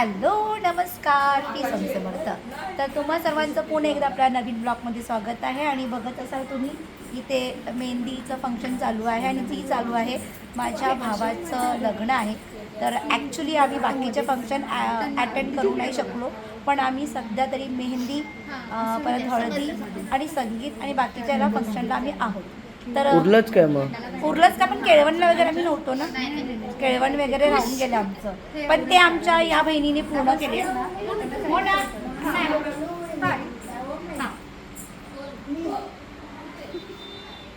Hello नमस्कार. मी समर्थ. तर तुम्हा सर्वांचं पुन्हा एकदा आपल्या नवीन ब्लॉगमध्ये स्वागत आहे आणि बघत असाल तुम्ही इथे मेहंदीचं फंक्शन चालू आहे आणि ती चालू आहे माझ्या भावाचं लग्न आहे. तर ॲक्च्युली आम्ही बाकीचे फंक्शन अटेंड करू नाही शकलो पण आम्ही सध्या तरी मेहंदी परत हळदी आणि संगीत आणि बाकीच्या फंक्शनला आम्ही आहोत. तर उरलंच काय मग? उरलंच का पण केळवणला वगैरे आम्ही नव्हतो ना. केळवण वगैरे राहून गेलं आमचं. पण ते आमच्या या बहिणीने पूर्ण केले. हो. ना?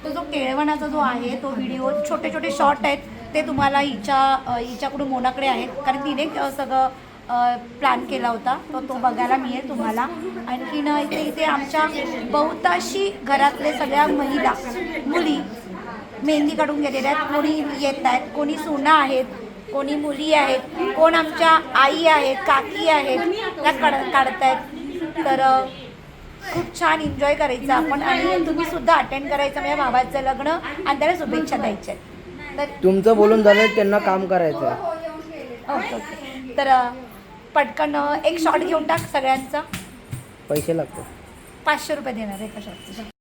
तो जो केळवणाचा जो आहे तो व्हिडिओ छोटे छोटे शॉर्ट आहेत ते तुम्हाला हिच्या हिच्याकडून मोनाकडे आहेत. कारण तिने सगळं प्लॅन केला होता. तो तो बघायला मिळेल तुम्हाला. आणखीन इथे इथे आमच्या बहुतांशी घरातले सगळ्या महिला मुली मेहंदी काढून गेलेल्या आहेत. कोणी येत आहेत कोणी सुना आहेत कोणी मुली आहेत कोण आमच्या आई आहेत काकी आहेत त्या काढ काढतायत. तर अ, खूप छान एन्जॉय करायचं आपण आणि तुम्ही सुद्धा अटेंड करायचं. माझ्या भावाचं लग्न आणि त्याला शुभेच्छा द्यायच्या आहेत. तर तुमचं बोलून झालं त्यांना काम करायचं ओके ओके तर अ, पटकन एक शॉट घेऊन टाक सगळ्यांचा. पैसे लागतात. पाचशे रुपये देणार एका शॉटचे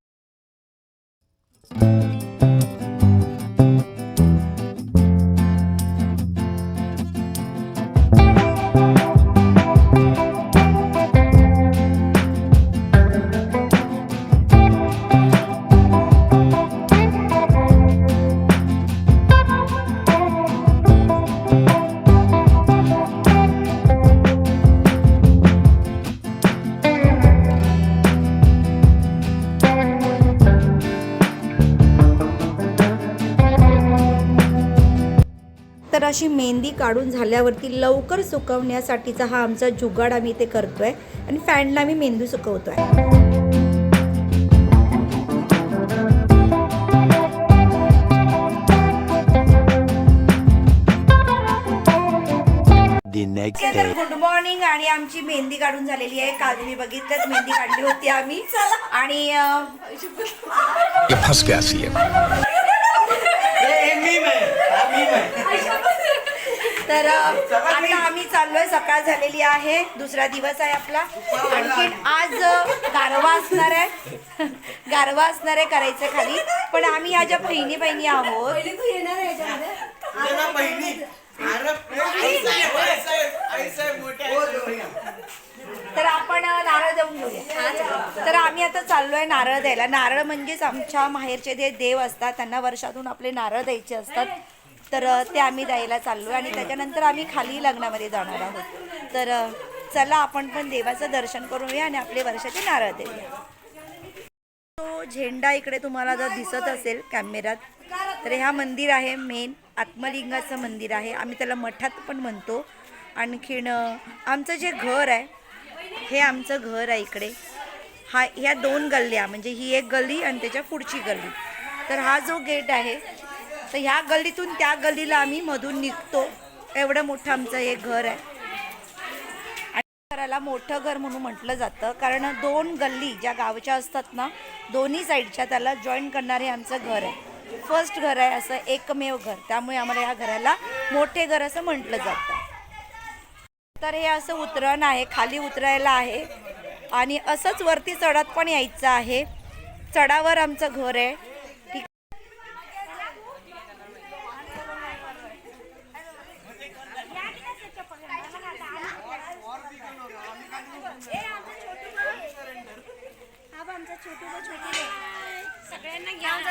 अशी मेहंदी काढून झाल्यावरती लवकर सुकवण्यासाठीचा हा आमचा जुगाड आम्ही इथे करतोय आणि फॅनला आम्ही मेंदू सुकवतोय. The next तर. गुड मॉर्निंग आणि आमची मेहंदी काढून झालेली आहे. काल मी बघितलंच मेहंदी काढली होती आम्ही. आणि अं, तर आता आम्ही चाललोय सकाळ झालेली आहे. दुसरा दिवस आहे आपला. आणखीन आज गारवा असणार आहे. गारवा असणार आहे करायचं खाली. पण आम्ही ह्या ज्या बहिणी. बहिणी. आहोत. तर आपण नारळ देऊन घेऊया. तर आम्ही आता चाललोय नारळ द्यायला. नारळ म्हणजेच आमच्या माहेरचे जे देव असतात त्यांना वर्षातून आपले नारळ द्यायचे असतात. तर ते आम्ही द्यायला चाललोय आणि त्याच्यानंतर आम्ही खाली लग्नामध्ये जाणार आहोत. तर चला आपण पण देवाचं दर्शन करूया आणि आपले वर्षाचे नारळ देऊया. तो झेंडा इकडे तुम्हाला जर दिसत असेल कॅमेऱ्यात तर ह्या मंदिर आहे मेन. आत्मलिंगाचं मंदिर आहे. आम्ही त्याला मठात पण म्हणतो. आणखीन आमचं जे घर आहे हे आमचं घर आहे इकडे. हा ह्या दोन गल्ल्या म्हणजे ही एक गल्ली आणि त्याच्या पुढची गल्ली. तर हा जो गेट आहे तर ह्या गल्लीतून त्या गल्लीला आम्ही मधून निघतो. एवढं मोठं आमचं हे घर आहे. आणि घराला मोठं घर म्हणून म्हटलं जातं. कारण दोन गल्ली ज्या गावच्या असतात ना दोन्ही साईडच्या त्याला जॉईन करणारे आमचं घर आहे. फर्स्ट घर आहे असं एकमेव घर. त्यामुळे आम्हाला ह्या घराला मोठे घर असं म्हटलं जातं. तर हे असं उतरण आहे खाली उतरायला आहे. आणि असंच वरती चढत पण यायचं आहे. चढावर आमचं घर आहे ठीक हा बा आमचा छोटू बा छोटू बा सगळ्यांना घ्या आमचा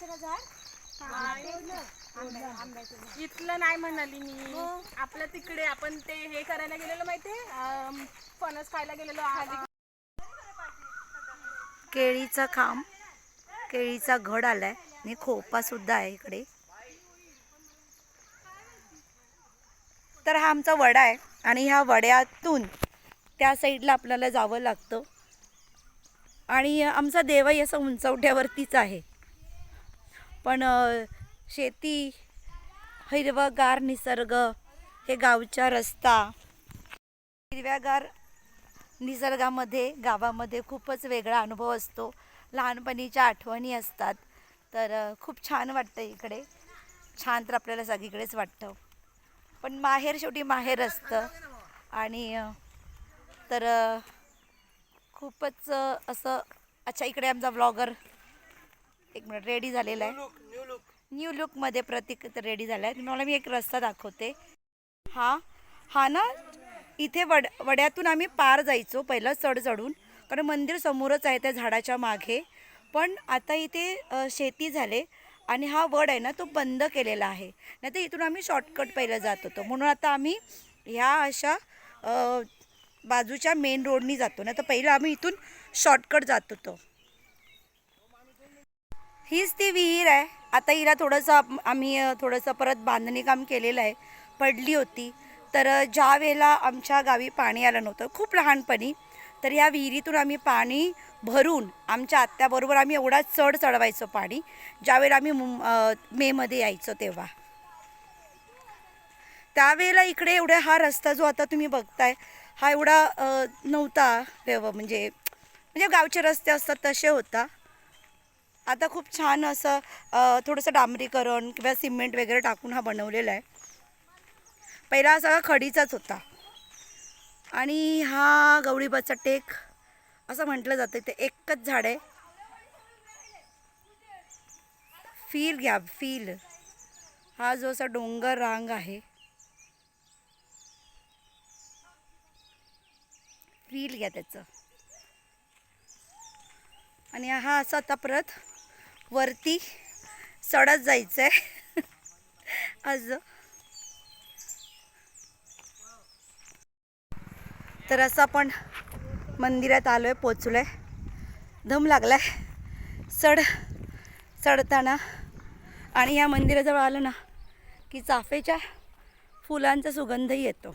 झाड इथलं नाही म्हणाली मी. आपल्या तिकडे आपण ते हे करायला गेलेलो माहितीये अम, फणस खायला गेलेलो केळीचा खांब केळीचा घड आलाय. आणि खोपा सुद्धा आहे इकडे. तर हा आमचा वडा आहे. आणि ह्या वड्यातून त्या साईडला आपल्याला जावं लागतं. आणि आमचा देवही असं उंचवट्यावरतीच आहे. पण शेती हिरवगार निसर्ग हे गावचा रस्ता. हिरव्यागार निसर्गामध्ये गावामध्ये खूपच वेगळा अनुभव असतो. लहानपणीच्या आठवणी असतात. तर खूप छान वाटतं इकडे. छान तर आपल्याला सगळीकडेच वाटतं. पण माहेर शेवटी माहेर असतं. आणि तर खूपच असं अच्छा इकडे आमचा ब्लॉगर एक मिनिट रेडी झालेला आहे. न्यू लुकमध्ये प्रतीक रेडी झाला आहे तुम्हाला मी एक रस्ता दाखवते. हा हा ना इथे वड वड्यातून आम्ही पार जायचो पहिलं चढ चढून. कारण मंदिर समोरच आहे त्या झाडाच्या मागे. पण आता इथे शेती झाले आणि हा वड आहे ना तो बंद केलेला आहे. नाही तर इथून आम्ही शॉर्टकट पहिलं जात होतो. म्हणून आता आम्ही ह्या अशा बाजूच्या मेन रोडनी जातो. ना तर पहिलं आम्ही इथून शॉर्टकट जात होतो. हीच ती विहीर आहे. आता हिला थोडंसं आम्ही थोडंसं परत बांधणी काम केलेलं आहे. पडली होती. तर ज्या वेळेला आमच्या गावी पाणी आलं नव्हतं खूप लहानपणी तर या विहिरीतून आम्ही पाणी भरून आमच्या आत्याबरोबर आम्ही एवढा चढ चढवायचो पाणी ज्यावेळेला आम्ही मुं- मेमध्ये यायचो तेव्हा. त्यावेळेला इकडे एवढा हा रस्ता जो आता तुम्ही बघताय हा एवढा नव्हता व्यव म्हणजे म्हणजे गावचे रस्ते असतात तसे होता. आता खूप छान असं थोडंसं डांबरीकरण किंवा सिमेंट वगैरे टाकून हा बनवलेला आहे. पहिला हा सगळा खडीचाच होता. आणि हा गवळीबाचा टेक असं म्हटलं जातं ते एकच झाड आहे. फील घ्या फील. हा जो असा डोंगर रांग आहे. फील घ्या त्याचं. आणि हा असा आता परत वरती चढत जायचं आहे असं तर असं आपण मंदिरात आलो आहे पोचलो आहे धम लागला आहे चढ चढताना आणि या मंदिराजवळ आलं ना की चाफेच्या फुलांचा सुगंधही येतो.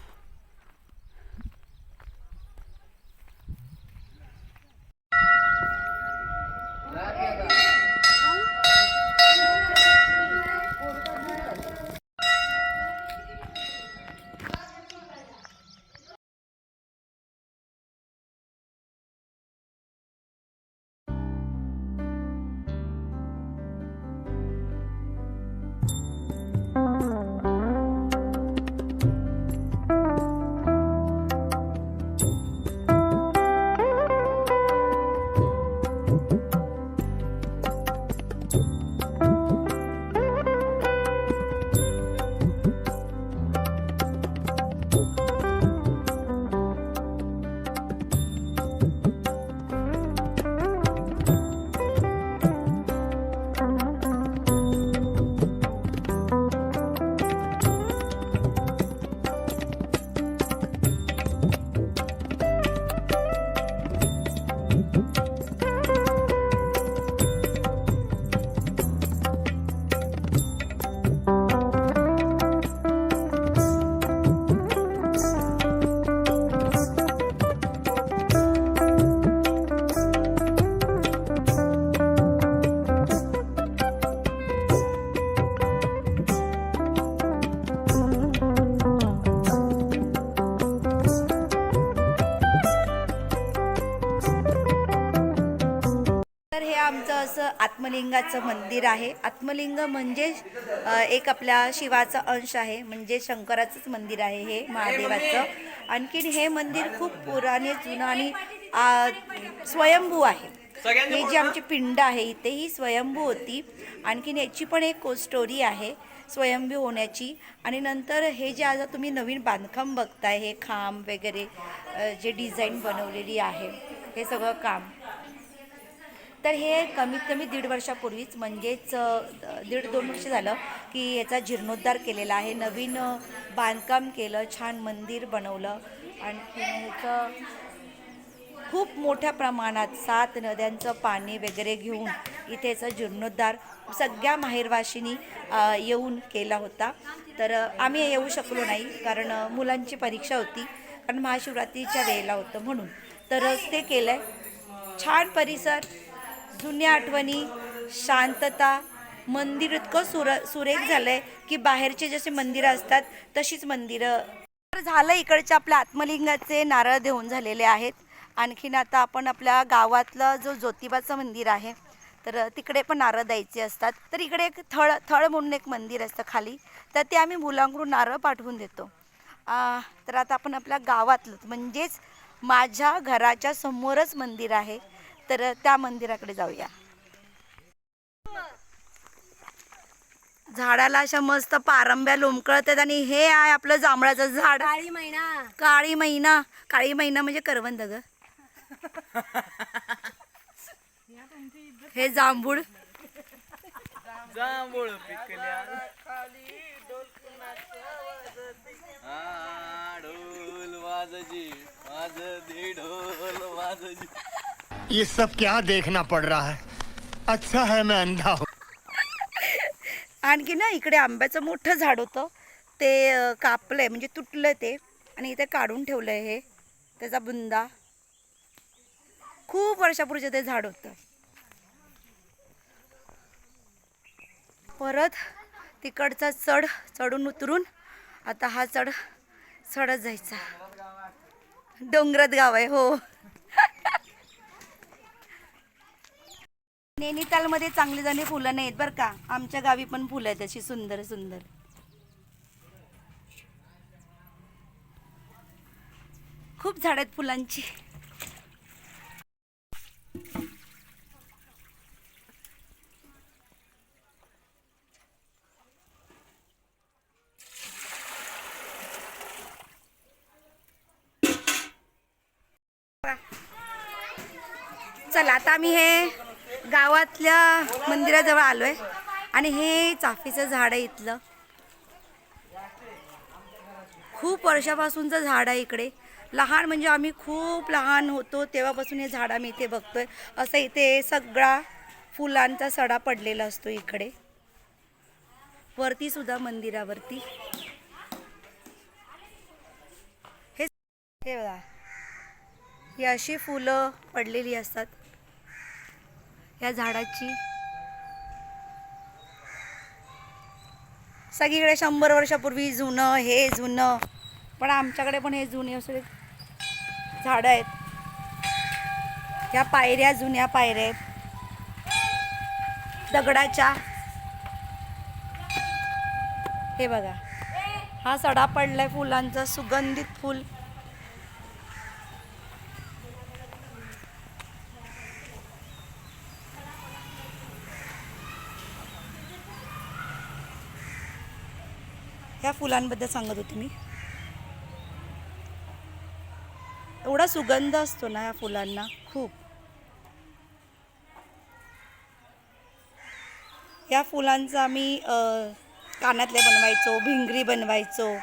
आमचं असं आत्मलिंगाचं मंदिर आहे. आत्मलिंग म्हणजे एक आपल्या शिवाचा अंश आहे. म्हणजे शंकराचंच मंदिर आहे हे महादेवाचं. आणखीन हे मंदिर खूप पुराणे जुनं आणि स्वयंभू आहे. हे जी आमची पिंड आहे इथे ही स्वयंभू होती. आणखीन याची पण एक स्टोरी आहे स्वयंभू होण्याची. आणि नंतर हे जे आज तुम्ही नवीन बांधकाम बघताय हे खांब वगैरे जे डिझाईन बनवलेली आहे हे सगळं काम. तर हे कमीत कमी दीड वर्षापूर्वीच म्हणजेच दीड दोन वर्ष झालं की याचा जीर्णोद्धार केलेला आहे. नवीन बांधकाम केलं छान मंदिर बनवलं आणखी ह्याचं खूप मोठ्या प्रमाणात सात नद्यांचं पाणी वगैरे घेऊन इथेचा जीर्णोद्धार सगळ्या माहेरवाशिनी येऊन केला होता. तर आम्ही येऊ शकलो नाही कारण मुलांची परीक्षा होती. कारण महाशिवरात्रीच्या वेळेला होतं म्हणून. तर ते केलं आहे छान परिसर जुन्या आठवणी शांतता मंदिर इतकं सुर सुरेख झालं आहे की बाहेरचे जसे मंदिरं असतात तशीच मंदिरं. तर झालं इकडच्या आपल्या आत्मलिंगाचे नारळ देऊन झालेले आहेत. आणखीन आता आपण आपल्या गावातलं जो ज्योतिबाचं मंदिर आहे तर तिकडे पण नारळ द्यायचे असतात. तर इकडे एक थळ थळ म्हणून एक मंदिर असतं खाली. तर ते आम्ही मुलांकडून नारळ पाठवून देतो. तर आता आपण आपल्या गावातलं म्हणजेच माझ्या घराच्या समोरच मंदिर आहे. तर त्या मंदिराकडे जाऊया. झाडाला अशा मस्त पारंब्या लोंबकळत आहेत आणि हे आहे आपलं जांभळाचं झाड. काळी महिना काळी मैना. काळी मैना म्हणजे करवंद ग. हे जांभूळ. जांभूळ पिकल्या. हा, ढोल वाजजी. ढोल वाजजी. ये सब क्या देखना पड़ रहा है? अच्छा है मैं अंधा हूँ। आणखी ना इकडे आंब्याचं मोठं झाड होतं. ते कापलंय म्हणजे तुटलं ते. आणि इथे काढून ठेवलंय हे. त्याचा बुंदा. खूप वर्षापूर्वीचं ते झाड होतं. परत तिकडचा चढ चढून उतरून आता हा चढ चढत जायचा. डोंगरात गाव आहे हो. नैनितालमध्ये चांगली जाणी फुलं नाहीत बरं का. आमच्या गावी पण फुलं आहेत अशी सुंदर सुंदर. खूप झाड आहेत फुलांची. चला आता आम्ही हे गावातल्या मंदिराजवळ आलो आहे आणि हे चाफीचं झाड आहे इथलं. खूप वर्षापासूनचं झाड आहे इकडे. लहान म्हणजे आम्ही खूप लहान होतो तेव्हापासून हे झाड आम्ही इथे बघतोय. असं इथे सगळा फुलांचा सडा पडलेला असतो इकडे. वरती सुद्धा मंदिरावरती. हे बघा. ही अशी फुलं पडलेली असतात. या झाडाची. सगळीकडे शंभर वर्षापूर्वी जुनं हे जुनं पण आमच्याकडे पण हे जुने असे झाडं आहेत. ह्या पायऱ्या जुन्या पायऱ्या आहेत. दगडाच्या. हे बघा हा सडा पडलाय फुलांचा सुगंधित फुल. ह्या फुलांबद्दल सांगत होते मी. एवढा सुगंध असतो ना या फुलांना खूप. या फुलांचं आम्ही कानातले बनवायचो भिंगरी बनवायचो.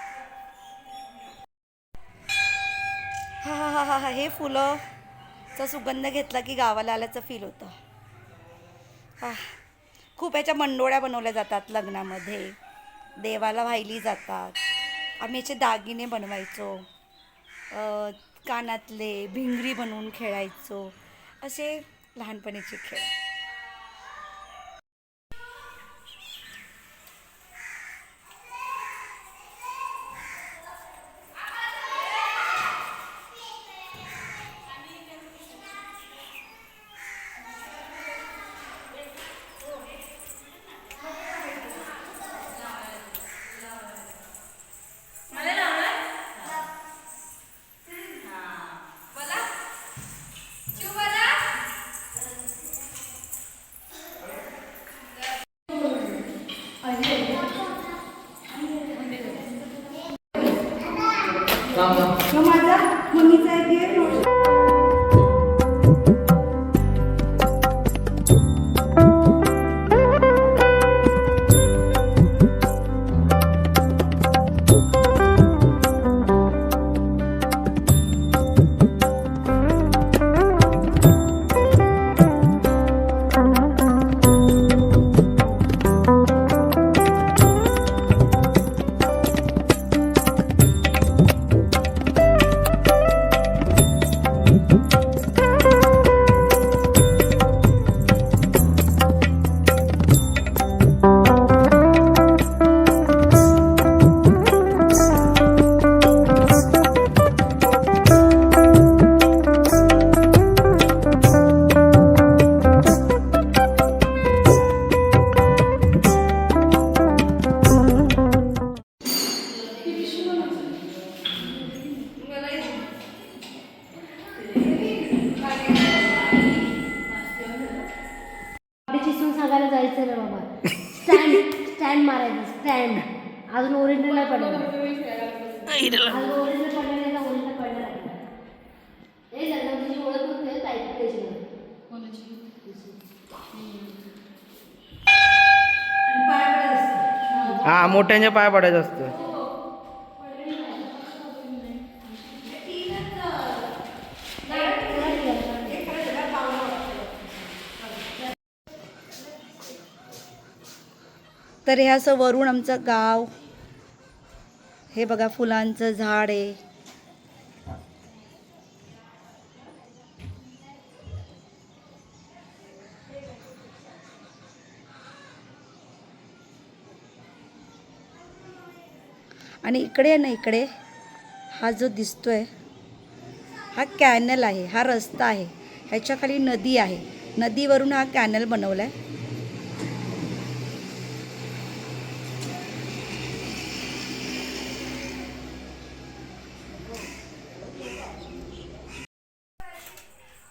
हा हा हा हा हा हे फुलंचा सुगंध घेतला की गावाला आल्याचं फील होतं. हा. खूप याच्या मंडोळ्या बनवल्या जातात लग्नामध्ये. देवाला वाहिली जातात. आम्ही याचे दागिने बनवायचो. कानातले भिंगरी बनवून खेळायचो. असे लहानपणीचे खेळ. मोठ्यांच्या पाय पडायचं असतं. तर हे असं वरून आमचं गाव. हे बघा फुलांचं झाड आहे. आणि इकडे ना इकडे हा जो दिसतो आहे हा कॅनल आहे हा रस्ता आहे. ह्याच्याखाली नदी आहे. नदीवरून हा कॅनल बनवला आहे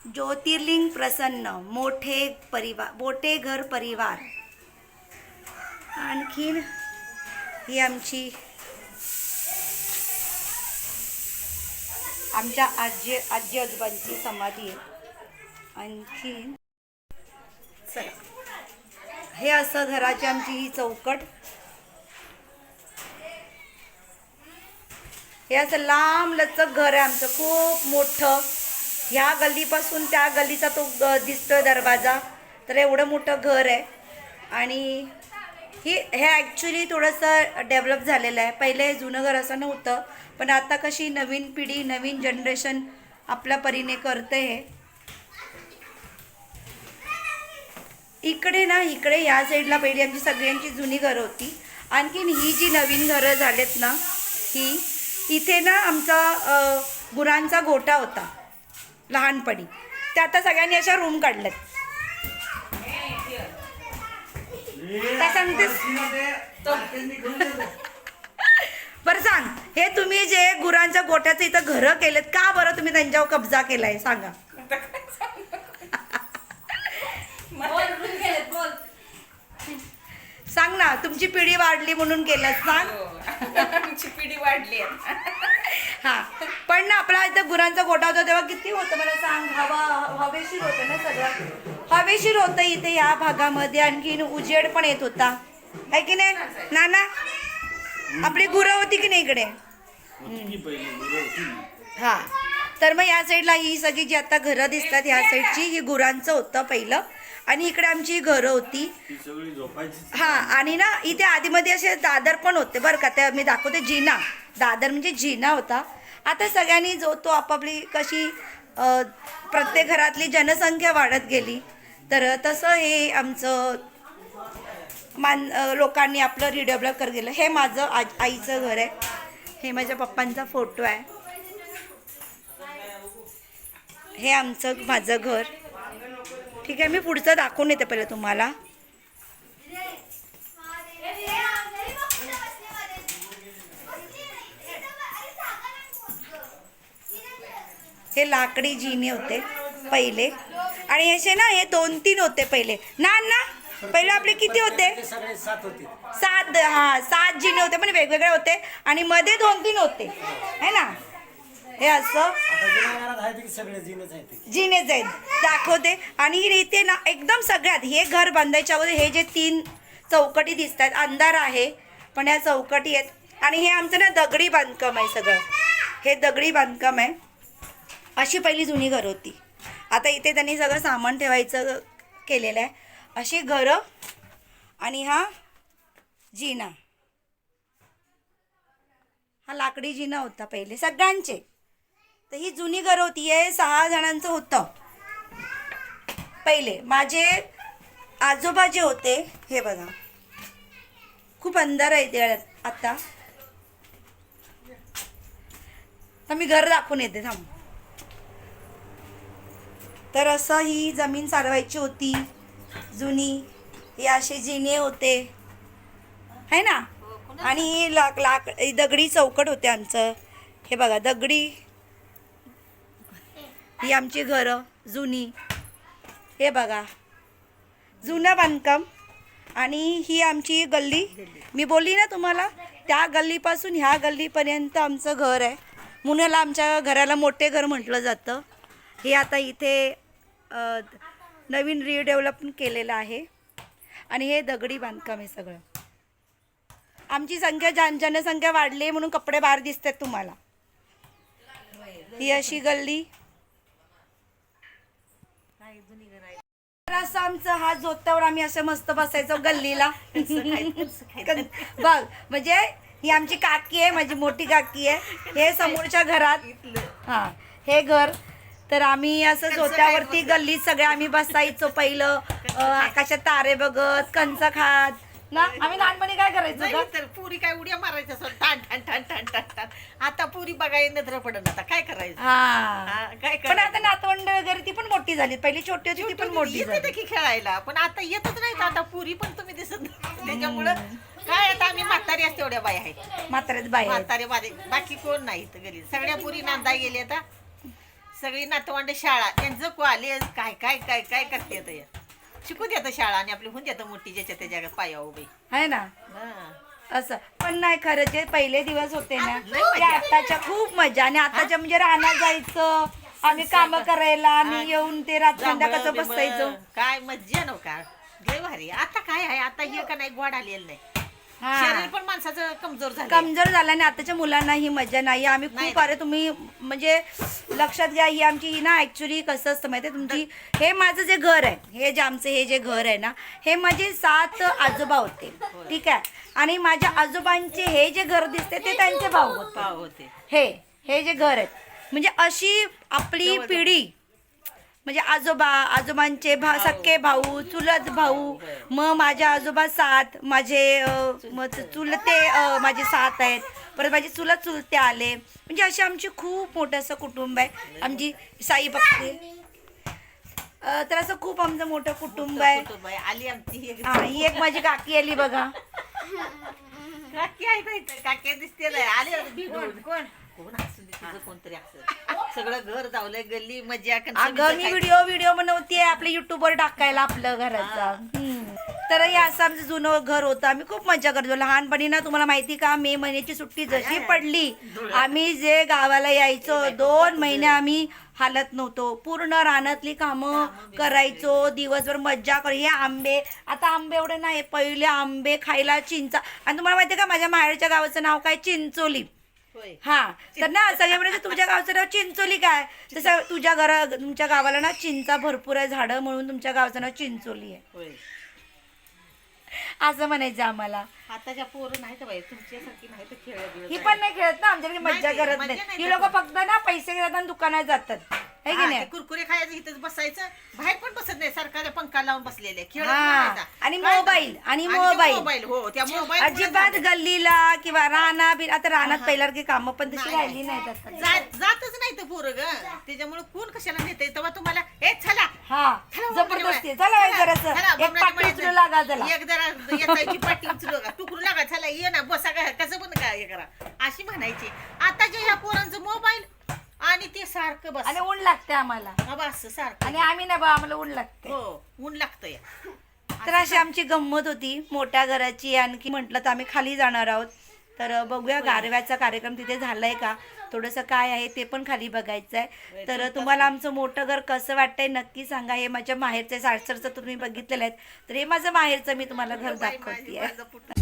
ज्योतिर्लिंग प्रसन्न मोठे परिवार मोठे घर परिवार. आणखीन ही आमची आमच्या आजी आजी आजोबांची समाधी आहे. आणखीन चला. हे असं घराची आमची ही चौकट. हे असं लांब लचक घर आहे आमचं खूप मोठं. ह्या गल्लीपासून त्या गल्लीचा तो ग दिसतोय दरवाजा. तर एवढं मोठं घर आहे. आणि ही हे ॲक्च्युली थोडंसं डेव्हलप झालेलं आहे. पहिले हे जुनं घर असं नव्हतं पण आता कशी नवीन पिढी नवीन जनरेशन आपल्या परीने करते हे. इकडे ना इकडे या साईडला पहिली आमची सगळ्यांची जुनी घरं होती. आणखीन ही जी नवीन घरं झालेत ना ही इथे ना आमचा गुरांचा गोठा होता लहानपणी. ते आता सगळ्यांनी अशा रूम काढल्यात. काय सांगतेस बरं सांग हे तुम्ही जे गुरांच्या गोठ्याचं इथं घरं केलेत का बरं तुम्ही त्यांच्यावर कब्जा केलाय? सांगा. सांग ना तुमची पिढी वाढली म्हणून केलं सांग. आमची पिढी वाढली हा पण ना आपला इथं गुरांचा गोठा होता तेव्हा किती होतं मला सांग हवा हवेशीर होतं ना सगळं. हवेशीर होतं इथे या भागामध्ये आणखीन उजेड पण येत होता. आहे की नाही? नाना आपली गुरं होती की नाही इकडे? हा. तर मग या साईडला ही सगळी जी आता घरं दिसतात ह्या साईडची ही गुरांचं होतं पहिलं. आणि इकडे आमची घरं होती. हा आणि ना इथे आधीमध्ये असे दादर पण होते बरं का. त्या मी दाखवते जिना. दादर म्हणजे जिना होता. आता सगळ्यांनी जो तो आपापली कशी प्रत्येक घरातली जनसंख्या वाढत गेली. तर तसं हे आमचं मान लोकांनी आपलं रिडेव्हलप करत गेलं. हे माझं आज आईचं घर आहे. हे माझ्या पप्पांचा फोटो आहे. हे आमचं माझं घर. ठीक आहे मी पुढचं दाखवून येते पहिले तुम्हाला. हे लाकडी जिने होते पहिले. आणि असे ना हे दोन तीन होते पहिले. ना ना पहिले आपले किती होते? सात हा सात जिने होते पण वेगवेगळे होते. आणि मध्ये दोन तीन होते. है ना? हे असं जिनेच आहेत. दाखवते. आणि इथे ना एकदम सगळ्यात. हे घर बांधायच्या अगोदर हे जे तीन चौकटी दिसत आहेत अंधार आहे पण ह्या चौकटी आहेत. आणि हे आमचं ना दगडी बांधकाम आहे सगळं. हे दगडी बांधकाम आहे. अशी पहिली जुनी घरं होती. आता इथे त्यांनी सगळं सामान ठेवायचं केलेलं आहे. अशी घरं आणि हा जिना. हा लाकडी जिना होता पहिले. सगळ्यांचे. तर ही जुनी घरं होती हे सहा जणांचं होतं. पहिले माझे आजोबा जे होते हे बघा. खूप अंधार आहे ते आता. तर मी घर दाखवून येते थांब. तर असं ही जमीन सारवायची होती जुनी. हे असे जिने होते. है ना? आणि ही लाक लाक दगडी चौकट होते आमचं. हे बघा दगडी ही आमची घरं जुनी. हे बघा. जुनं बांधकाम आणि ही आमची गल्ली. मी बोलली ना तुम्हाला त्या गल्लीपासून ह्या गल्लीपर्यंत आमचं घर आहे. मुलाला आमच्या घराला मोठे घर म्हटलं जातं. हे आता इथे नवीन रिडेव्हलपमेंट केलेलं आहे. आणि हे दगडी बांधकाम आहे सगळं. आमची संख्या जन जनसंख्या वाढली आहे म्हणून कपडे बाहेर दिसतात तुम्हाला. ही अशी गल्ली तर असं आमचं हा जोत्यावर आम्ही असं मस्त बसायचो गल्लीला. बघ म्हणजे ही आमची काकी आहे माझी मोठी काकी आहे. हे समोरच्या घरात. हा हे घर. तर आम्ही असं जोत्यावरती गल्लीत सगळे आम्ही बसायचो पहिलं. अं, आकाशात तारे बघत कंच खात. ना आम्ही लहानपणी काय करायचो नाही? तर पुरी काय उड्या मारायच्या असं टाण टाण टाण टाण टाण आता पुरी बघायला नजर पडत आता काय करायचं? हा. हा, काय पण करायचं? आता नातवंड वगैरे ती पण मोठी झाली पहिली छोटी होती ती पण मोठी येते झाली. की खेळायला. पण आता येतच नाही आता पुरी पण तुम्ही दिसत नाही त्याच्यामुळं काय आता आम्ही म्हातारी असते एवढ्या बाई आहेत. म्हाताऱ्यात बाहेर म्हातारे बारे बाकी कोण नाही इथं घरी. सगळ्या पुरी नांदा गेले आता. सगळी नातवंड शाळा. त्यांचं कॉलेज काय काय काय काय करते आता या शिकू द्या आता शाळा आणि आपली होऊन द्या मोठी ज्याच्या त्याच्या पाया उभी. आहे ना? हा. असं. पण नाही खरं जे पहिले दिवस होते ना ते. आताच्या खूप मजा. आणि आताच्या म्हणजे रानात जायचं आम्ही काम करायला आणि येऊन ते रात संध्याकाळचं जांभळं, बसायचो. बिंबळं, काय मज्जा नव्हता. लय भारी. आता काय आहे? आता हे का नाही गोड आलेलं नाही. हा. शरीर पण माणसाचं कमजोर झालं कमजोर झाला आणि आताच्या मुलांना ही मजा नाही. आम्ही नाही. खूप अरे तुम्ही म्हणजे लक्षात घ्या ही आमची ही ना ऍक्च्युली कसं असतं माहिती तुमची? हे माझं जे घर आहे हे जे आमचं हे जे घर आहे ना हे माझे सात आजोबा होते. ठीक आहे? आणि माझ्या आजोबांचे हे जे घर दिसते ते त्यांचे भाऊ होते. पाव होते. हे हे जे घर आहेत. म्हणजे अशी आपली पिढी म्हणजे आजोबा आजोबांचे भा सख्खे भाऊ चुलत भाऊ मग माझ्या आजोबा सात माझे चुलते माझे सात आहेत. परत माझे चुलत चुलते आले. म्हणजे असे आमचे खूप मोठं असं कुटुंब आहे. आमची साई बघते अ, तर असं खूप आमचं मोठं कुटुंब आहे. कुटुंब आहे. आली आमची एक. हा ही एक माझी काकी आली बघा. काकी आहे? काकी दिसते आली कोण? कोण दे तिचं कोणतरी सगळं घर गल्ली मजा अगं मी व्हिडिओ व्हिडिओ बनवते आपल्या युट्यूबवर टाकायला आपलं घराचा. हम्म. तर हे असं आमचं जुनं घर होतं. आम्ही खूप मजा करतो लहानपणी ना तुम्हाला माहिती का मे महिन्याची सुट्टी जशी पडली आम्ही जे गावाला यायचो दोन महिने आम्ही हालत नव्हतो. पूर्ण रानातली कामं करायचो दिवसभर मज्जा कर हे आंबे आता आंबे एवढे नाही पहिले आंबे खायला चिंचा. आणि तुम्हाला माहिती का माझ्या माहेरच्या गावाचं नाव काय? चिंचोली. हा तर ना सगळे म्हणजे तुमच्या गावचं नाव चिंचोली काय? तसं तुझ्या घरा तुमच्या गावाला ना चिंचा भरपूर आहे झाडं म्हणून तुमच्या गावाचं नाव चिंचोली आहे. होय. असं म्हणायचं आम्हाला. आताच्या पोरं नाही तर बाई तुमच्यासारखी नाही तर खेळ ही पण नाही खेळत ना आमच्याकडे मज्जा नाही, करत मज्जा नाही. नाही ही लोक फक्त ना पैसे घेतात आणि दुकानात जातात. है की नाही? कुरकुरे खायचं इथंच बसायचं. बाहेर पण बसत नाही सरकारी पंखा लावून बसलेले. खेळ हा. आणि मोबाईल, आणि मोबाईल. मोबाईल हो त्या मोबाईल अजिबात गल्लीला किंवा राना बिन आता रानात पहिल्यासारखी कामं पण तशी राहिली नाहीत आता. जात जातच नाही तर पोरं ग. त्याच्यामुळे कोण कशाला नेते तेव्हा तुम्हाला हे चला. हा चला, जबरदस्ती चला चला, जरासं. चला, एक उचलू लागा चला एक जरा पाठी उचलू का टुकरू लागा चला ये ना बसा का कसं पण काय हे करा. अशी म्हणायची. आताच्या ह्या पोरांचं मोबाईल आणि ते सारखं बस. आणि ऊन लागते आम्हाला. हा बस सारखं. आणि आम्ही ना बा आम्हाला ऊन लागते हो ऊन लागतंय. तर अशी आमची गंमत होती. मोठ्या घराची आणखी म्हटलं तर आम्ही खाली जाणार आहोत. तर बघूया गारव्याचा कार्यक्रम तिथे झालाय का? थोडंसं काय आहे ते पण खाली बघायचं आहे तर तुम्हाला आमचं मोठं घर कसं वाटतंय नक्की सांगा. हे माझ्या माहेरचं सासरचं तुम्ही बघितलेलं आहे तर हे माझं माहेरचं मी तुम्हाला घर दाखवते माझं पुट-